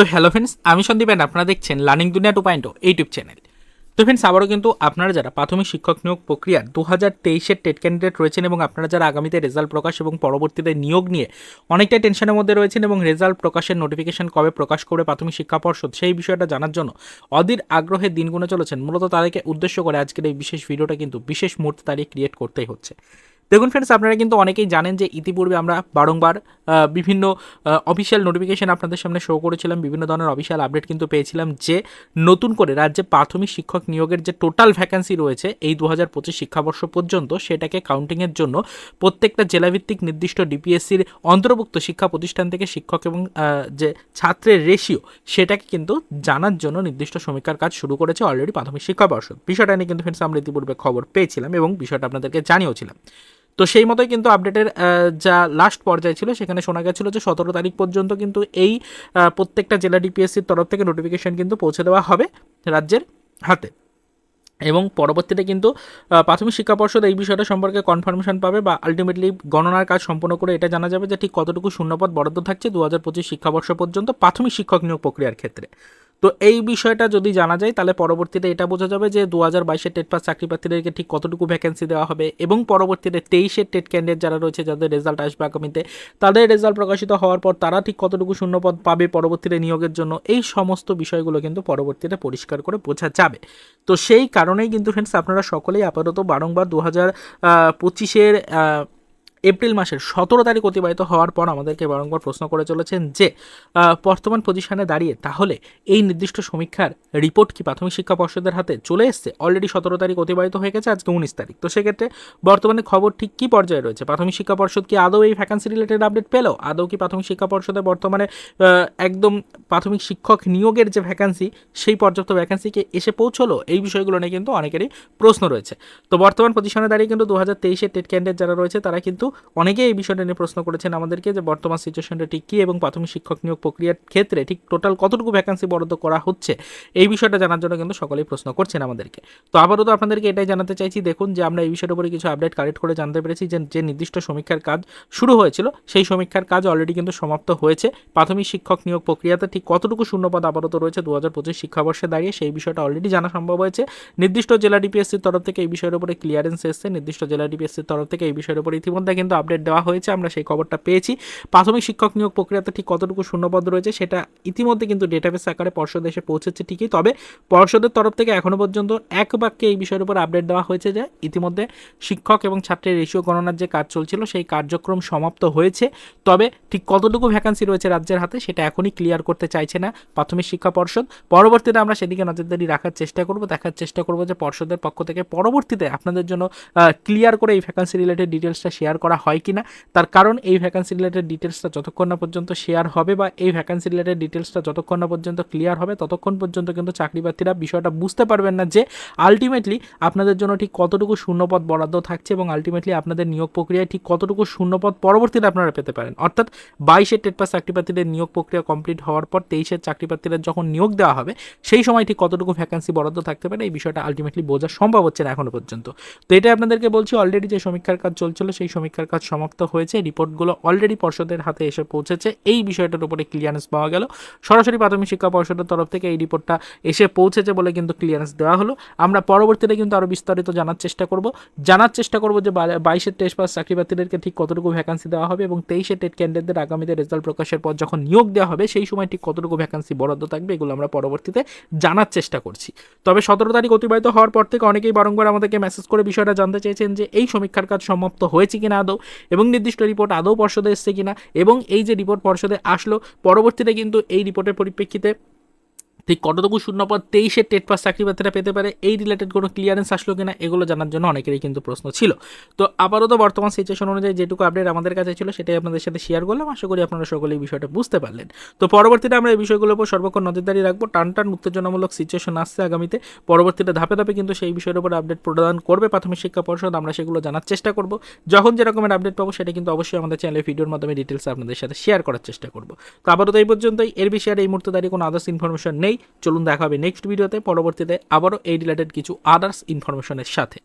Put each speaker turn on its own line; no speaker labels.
তো hello friends আমি Sandeep and আপনারা দেখছেন learning Duniya two point YouTube channel তো ফ্রেন্ডস আবারও কিন্তু আপনারা যারা প্রাথমিক শিক্ষক নিয়োগ প্রক্রিয়ার দু হাজার তেইশের টেট ক্যান্ডিডেট রয়েছেন এবং আপনারা যারা আগামীতে রেজাল্ট প্রকাশ এবং পরবর্তীতে নিয়োগ নিয়ে অনেকটাই টেনশনের মধ্যে রয়েছেন এবং রেজাল্ট প্রকাশের নোটিফিকেশন কবে প্রকাশ করবে প্রাথমিক শিক্ষা পর্ষদ, সেই বিষয়টা জানার জন্য অধীর আগ্রহের দিন গুনে চলেছেন। মূলত তাদেরকে উদ্দেশ্য করে আজকের এই বিশেষ ভিডিওটা কিন্তু বিশেষ মুহূর্তে তারিখ ক্রিয়েট করতেই হচ্ছে। দেখুন ফ্রেন্ডস আপনারা কিন্তু অনেকেই জানেন যে ইতিপূর্বে আমরা বারংবার বিভিন্ন অফিসিয়াল নোটিফিকেশন আপনাদের সামনে শো করেছিলাম, বিভিন্ন ধরনের অফিসিয়াল আপডেট কিন্তু পেয়েছিলাম যে নতুন করে রাজ্যে প্রাথমিক শিক্ষক নিয়োগের যে টোটাল ভ্যাকান্সি রয়েছে এই দু হাজার পঁচিশ শিক্ষাবর্ষ পর্যন্ত সেটাকে কাউন্টিংয়ের জন্য প্রত্যেকটা জেলাভিত্তিক নির্দিষ্ট ডিপিএসসির অন্তর্ভুক্ত শিক্ষা প্রতিষ্ঠান থেকে শিক্ষক এবং যে ছাত্রের রেশিও সেটাকে কিন্তু জানার জন্য নির্দিষ্ট সমীক্ষার কাজ শুরু করেছে অলরেডি প্রাথমিক শিক্ষা পর্ষদ। বিষয়টা নিয়ে কিন্তু ফ্রেন্ডস আমরা ইতিপূর্বে খবর পেয়েছিলাম এবং বিষয়টা আপনাদেরকে জানিয়েওছিলাম তো সেই মতোই কিন্তু আপডেটের যা লাস্ট পর্যায়ে ছিল, সেখানে শোনা গেছিল যে সতেরো তারিখ পর্যন্ত কিন্তু এই প্রত্যেকটা জেলা ডিপিএসসির তরফ থেকে নোটিফিকেশন কিন্তু পৌঁছে দেওয়া হবে রাজ্যের হাতে। এবং পরবর্তীতে কিন্তু প্রাথমিক শিক্ষা পর্ষদ এই বিষয়টা সম্পর্কে কনফার্মেশন পাবে বা আলটিমেটলি গণনার কাজ সম্পন্ন করে এটা জানা যাবে যে ঠিক কতটুকু শূন্যপদ বরাদ্দ থাকছে দু হাজার পঁচিশ শিক্ষাবর্ষ পর্যন্ত প্রাথমিক শিক্ষক নিয়োগ প্রক্রিয়ার ক্ষেত্রে। তো এই বিষয়টা যদি জানা যায়, তাহলে পরবর্তীতে এটা বোঝা যাবে যে দু হাজার বাইশের টেট পাস চাকরি প্রার্থীদেরকে ঠিক কতটুকু ভ্যাকেন্সি দেওয়া হবে এবং পরবর্তীতে তেইশের টেট ক্যান্ডিডেট যারা রয়েছে, যাদের রেজাল্ট আসবে আগামীতে, তাদের রেজাল্ট প্রকাশিত হওয়ার পর তারা ঠিক কতটুকু শূন্যপদ পাবে পরবর্তীতে নিয়োগের জন্য, এই সমস্ত বিষয়গুলো কিন্তু পরবর্তীতে পরিষ্কার করে বোঝা যাবে। তো সেই কারণেই কিন্তু ফ্রেন্ডস আপনারা সকলেই আপাতত বারংবার দু হাজার পঁচিশের এপ্রিল মাসের সতেরো তারিখ অতিবাহিত হওয়ার পর আমাদেরকে বারংবার প্রশ্ন করে চলেছেন যে বর্তমান পজিশনে দাঁড়িয়ে তাহলে এই নির্দিষ্ট সমীক্ষার রিপোর্ট কি প্রাথমিক শিক্ষা পর্ষদের হাতে চলে এসছে? অলরেডি সতেরো তারিখ অতিবাহিত হয়ে গেছে, আজকে উনিশ তারিখ। তো সেক্ষেত্রে বর্তমানে খবর ঠিক কী পর্যায়ে রয়েছে? প্রাথমিক শিক্ষা পর্ষদ কি আদৌ এই ভ্যাকান্সি রিলেটেড আপডেট পেল? আদৌ কি প্রাথমিক শিক্ষা পর্ষদে বর্তমানে একদম প্রাথমিক শিক্ষক নিয়োগের যে ভ্যাকান্সি সেই পর্যাপ্ত ভ্যাকান্সিকে এসে পৌঁছলো? এই বিষয়গুলো নিয়ে কিন্তু অনেকেরই প্রশ্ন রয়েছে। তো বর্তমান পজিশনে দাঁড়িয়ে কিন্তু দু হাজার তেইশের টেট ক্যান্ডিডেট যারা রয়েছে, তারা কিন্তু অনেকেই এই বিষয়টা নিয়ে প্রশ্ন করেছেন আমাদেরকে যে বর্তমান সিচুয়েশনটা ঠিক কী এবং প্রাথমিক শিক্ষক নিয়োগ প্রক্রিয়ার ক্ষেত্রে ঠিক টোটাল কতটুকু ভ্যাকান্সি বরাদ্দ করা হচ্ছে? এই বিষয়টা জানার জন্য কিন্তু সকলেই প্রশ্ন করছেন আমাদেরকে। তো আপাতত আপনাদেরকে এটাই জানাতে চাইছি, দেখুন যে আমরা এই বিষয়ের উপরে কিছু আপডেট কালেক্ট করে জানতে পেরেছি যে যে নির্দিষ্ট সমীক্ষার কাজ শুরু হয়েছিল, সেই সমীক্ষার কাজ অলরেডি কিন্তু সমাপ্ত হয়েছে। প্রাথমিক শিক্ষক নিয়োগ প্রক্রিয়াতে ঠিক কতটুকু শূন্যপদ আপাতত রয়েছে দু হাজার পঁচিশ শিক্ষাবর্ষে দাঁড়িয়ে, সেই বিষয়টা অলরেডি জানা সম্ভব হয়েছে। নির্দিষ্ট জেলা ডিপিএসসির তরফ থেকে এই বিষয়ের উপরে ক্লিয়ারেন্স এসছে, নির্দিষ্ট জেলা ডিপিএসসির তরফ থেকে এই বিষয়ের উপরে ইতিমধ্যে কিন্তু আপডেট দেওয়া হয়েছে, আমরা সেই খবরটা পেয়েছি। প্রাথমিক শিক্ষক নিয়োগ প্রক্রিয়াতে ঠিক কতটুকু শূন্যপদ রয়েছে সেটা ইতিমধ্যে কিন্তু ডেটাবেস আকারে পর্ষদে এসে পৌঁছেছে ঠিকই। তবে পর্ষদের তরফ থেকে এখনও পর্যন্ত এক বাক্যে এই বিষয়ের উপর আপডেট দেওয়া হয়েছে যে, ইতিমধ্যে শিক্ষক এবং ছাত্রের রেশিও গণনার যে কাজ চলছিল সেই কার্যক্রম সমাপ্ত হয়েছে। তবে ঠিক কতটুকু ভ্যাকান্সি রয়েছে রাজ্যের হাতে সেটা এখনই ক্লিয়ার করতে চাইছে না প্রাথমিক শিক্ষা পর্ষদ। পরবর্তীতে আমরা সেদিকে নজরদারি রাখার চেষ্টা করব, দেখার চেষ্টা করব যে পর্ষদের পক্ষ থেকে পরবর্তীতে আপনাদের জন্য ক্লিয়ার করে এই ভ্যাকান্সি রিলেটেড ডিটেলসটা শেয়ার করা হয় কিনা, তার কারণ এই ভ্যাকান্সি রিলেটেড ডিটেলসটা যতক্ষণ না পর্যন্ত শেয়ার হবে বা এই ভ্যাকান্সি রিলেটেড ডিটেলসটা যতক্ষণ না পর্যন্ত ক্লিয়ার হবে, ততক্ষণ পর্যন্ত কিন্তু চাকরি প্রার্থীরা বিষয়টা বুঝতে পারবেন না যে আলটিমেটলি আপনাদের জন্য ঠিক কতটুকু শূন্যপদ বরাদ্দ থাকছে এবং আলটিমেটলি আপনাদের নিয়োগ প্রক্রিয়ায় ঠিক কতটুকু শূন্যপদ পরবর্তীতে আপনারা পেতে পারেন। অর্থাৎ বাইশের টেট পাস চাকরি প্রার্থীদের নিয়োগ প্রক্রিয়া কমপ্লিট হওয়ার পর তেইশের চাকরি প্রার্থীদের যখন নিয়োগ দেওয়া হবে, সেই সময় ঠিক কতটুকু ভ্যাকান্সি বরাদ্দ থাকতে পারে, এই বিষয়টা আলটিমেটলি বোঝা সম্ভব হচ্ছে না এখনও পর্যন্ত। তো এটা আপনাদেরকে বলছি অলরেডি যে সমীক্ষার কাজ চলছিল, সেই সমীক্ষার কাজ সমাপ্ত হয়েছে। রিপোর্টগুলো অলরেডি পর্ষদের হাতে এসে পৌঁছেছে। এই বিষয়টার উপরে ক্লিয়ারেন্স পাওয়া গেল। সরাসরি প্রাথমিক শিক্ষা পর্ষদের তরফ থেকে এই রিপোর্টটা এসে পৌঁছেছে বলে কিন্তু ক্লিয়ারেন্স দেওয়া হলো। আমরা পরবর্তীতে কিন্তু আরও বিস্তারিত জানার চেষ্টা করব। জানার চেষ্টা করব যে বাইশের টেস্ট পাস চাকরি প্রার্থীদেরকে ঠিক কতটুকু ভ্যাকান্সি দেওয়া হবে এবং তেইশের টেট ক্যান্ডিডেটদের আগামীতে রেজাল্ট প্রকাশের পর যখন নিয়োগ দেওয়া হবে, সেই সময় ঠিক কতটুকু ভ্যাকান্সি বরাদ্দ থাকবে এগুলো আমরা পরবর্তীতে জানার চেষ্টা করছি। তবে সতেরো তারিখ অতিবাহিত হওয়ার পর থেকে অনেকেই বারংবার আমাদেরকে মেসেজ করে বিষয়টা জানতে চেয়েছেন যে এই সমীক্ষার কাজ সমাপ্ত হয়েছে কিনা আদৌ এবং নির্দিষ্ট রিপোর্ট আদৌ পর্ষদে এসছে কিনা, এবং এই যে রিপোর্ট পর্ষদে আসলো, পরবর্তীতে কিন্তু এই রিপোর্টের পরিপ্রেক্ষিতে ঠিক কতটুকু শূন্যপদ তেইশের টেট পাস চাকরি প্রার্থীরা পেতে পারে, এই রিলেটেড কোনো ক্লিয়ারেন্স আসলো কিনা, এগুলো জানার জন্য অনেকেরই কিন্তু প্রশ্ন ছিল। তো আপাতত বর্তমান সিচুয়েশন অনুযায়ী যেটুকু আপডেট আমাদের কাছে ছিল, সেটাই আপনাদের সাথে শেয়ার করলাম। আশা করি আপনারা সকলে এই বিষয়টা বুঝতে পারলেন। তো পরবর্তীতে আমরা এই বিষয়গুলোর উপর সর্বক্ষণ নজরদারি রাখব। টান টান উত্তেজনামূলক সিচুয়েশন আসছে আগামীতে। পরবর্তীতে ধাপে ধাপে কিন্তু সেই বিষয়ের উপর আপডেট প্রদান করবে প্রাথমিক শিক্ষা পর্ষদ। আমরা সেগুলো জানার চেষ্টা করব। যখন যে রকমের আপডেট পাবো, সেটা কিন্তু অবশ্যই আমাদের চ্যানেলে ভিডিওর মাধ্যমে ডিটেলস আপনাদের সাথে শেয়ার করার চেষ্টা করব। তো আপাতত এই পর্যন্তই। এর বিষয়ে এই মুহূর্তে দাঁড়িয়ে কোনো আদার্স ইনফরমেশন নেই। চলুন দেখা হবে নেক্সট ভিডিওতে পরবর্তীতে আবারও এই রিলেটেড কিছু আদার্স ইনফরমেশনের সাথে।